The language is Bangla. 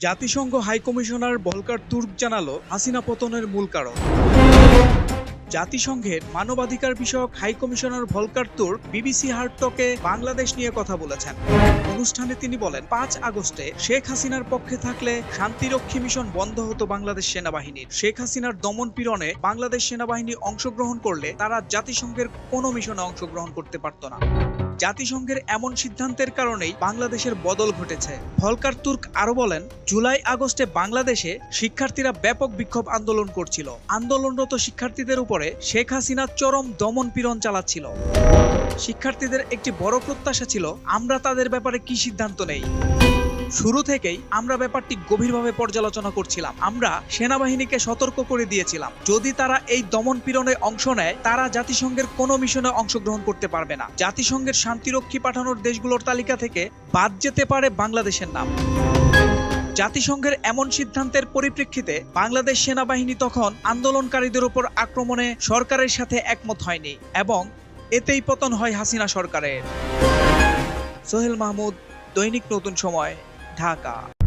জাতিসংঘ হাই কমিশনার বলকার তুর্ক জানালো হাসিনা পতনের মূল কারণ। জাতিসংঘের মানবাধিকার বিষয়ক high commissioner Volker Turk BBC হার্টকে Bangladesh নিয়ে কথা বলেছেন। অনুষ্ঠানে তিনি বলেন, পাঁচ আগস্টে শেখ হাসিনার পক্ষে থাকলে শান্তিরক্ষী মিশন বন্ধ হতো বাংলাদেশ সেনাবাহিনীর। শেখ হাসিনার দমন পীড়নে বাংলাদেশ সেনাবাহিনী অংশগ্রহণ করলে তারা জাতিসংঘের কোনো মিশনে অংশগ্রহণ করতে পারত না। জাতিসংঘের এমন সিদ্ধান্তের কারণেই বাংলাদেশের বদল ঘটেছে। ফলকার তুর্ক আরও বলেন, জুলাই আগস্টে বাংলাদেশে শিক্ষার্থীরা ব্যাপক বিক্ষোভ আন্দোলন করছিল। আন্দোলনরত শিক্ষার্থীদের উপরে শেখ হাসিনা চরম দমন পীড়ন চালাচ্ছিল। শিক্ষার্থীদের একটি বড় প্রত্যাশা ছিল, আমরা তাদের ব্যাপারে কি সিদ্ধান্ত নেই। শুরু থেকেই আমরা ব্যাপারটি গভীরভাবে পর্যালোচনা করছিলাম। আমরা সেনাবাহিনীকে সতর্ক করে দিয়েছিলাম। যদি তারা এই দমন পীড়নে অংশ নেয়, তারা জাতিসংঘের কোনো মিশনে অংশগ্রহণ করতে পারবে না। জাতিসংঘের শান্তিরক্ষী পাঠানোর দেশগুলোর তালিকা থেকে বাদ যেতে পারে বাংলাদেশের নাম। জাতিসংঘের এমন সিদ্ধান্তের পরিপ্রেক্ষিতে বাংলাদেশ সেনাবাহিনী তখন আন্দোলনকারীদের উপর আক্রমণে সরকারের সাথে একমত হয়নি এবং এতেই পতন হয় হাসিনা সরকারের। সোহেল মাহমুদ, দৈনিক নতুন সময়। ঢাকা।